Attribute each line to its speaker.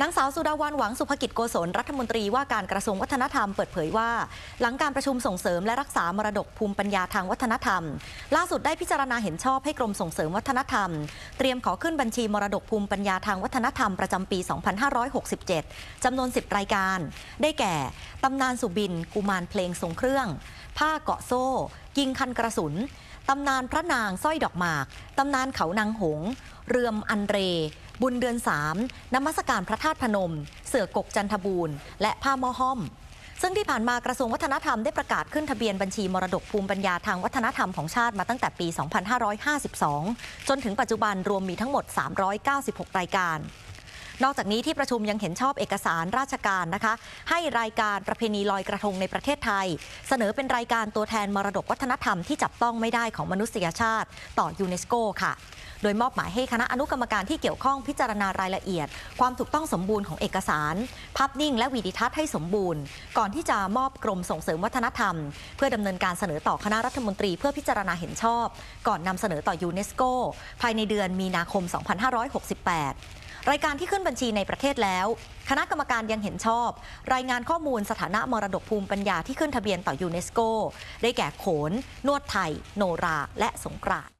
Speaker 1: นางสาวสุดาวันหวังสุภกิจโกศลรัฐมนตรีว่าการกระทรวงวัฒนธรรมเปิดเผยว่า หลังการประชุมส่งเสริมและรักษามรดกภูมิปัญญาทางวัฒนธรรม ล่าสุดได้พิจารณาเห็นชอบให้กรมส่งเสริมวัฒนธรรม เตรียมขอขึ้นบัญชีมรดกภูมิปัญญาทางวัฒนธรรมประจำปี 2567 จำนวน 10 รายการ ได้แก่ตำนานสุบิน กุมารเพลงทรงเครื่อง ผ้าเกาะโซ่ ยิงคันกระสุนตำนานพระนางสร้อยดอกหมาก ตำนานเขานางหง เรือมอันเร บุญเดือนสามนมัสการพระธาตุพนม เสือกกจันทบูรณ์ และผ้าม้อห้อม ซึ่งที่ผ่านมากระทรวงวัฒนธรรมได้ประกาศขึ้นทะเบียนบัญชีมรดกภูมิปัญญาทางวัฒนธรรมของชาติมาตั้งแต่ปี 2552 จนถึงปัจจุบันรวมมีทั้งหมด 396 รายการ นอกจากนี้ที่ประชุมยังเห็นชอบเอกสารราชการนะคะ ให้รายการประเพณีลอยกระทงในประเทศไทย เสนอเป็นรายการตัวแทนมรดกวัฒนธรรมที่จับต้องไม่ได้ของมนุษยชาติ ต่อยูเนสโกค่ะ โดยมอบหมายให้คณะอนุกรรมการที่เกี่ยวข้องพิจารณารายละเอียด ความถูกต้องสมบูรณ์ของเอกสาร ภาพนิ่งและวิดีทัศน์ให้สมบูรณ์ ก่อนที่จะมอบกรมส่งเสริมวัฒนธรรม เพื่อดำเนินการเสนอต่อคณะรัฐมนตรี เพื่อพิจารณาเห็นชอบ ก่อนนำเสนอต่อยูเนสโกภายในเดือนมีนาคม 2568 รายการที่ขึ้นบัญชีในประเทศแล้ว คณะกรรมการยังเห็นชอบ รายงานข้อมูลสถานะมรดกภูมิปัญญาที่ขึ้นทะเบียนต่อยูเนสโก ได้แก่โขน นวดไทย โนรา และสงกราน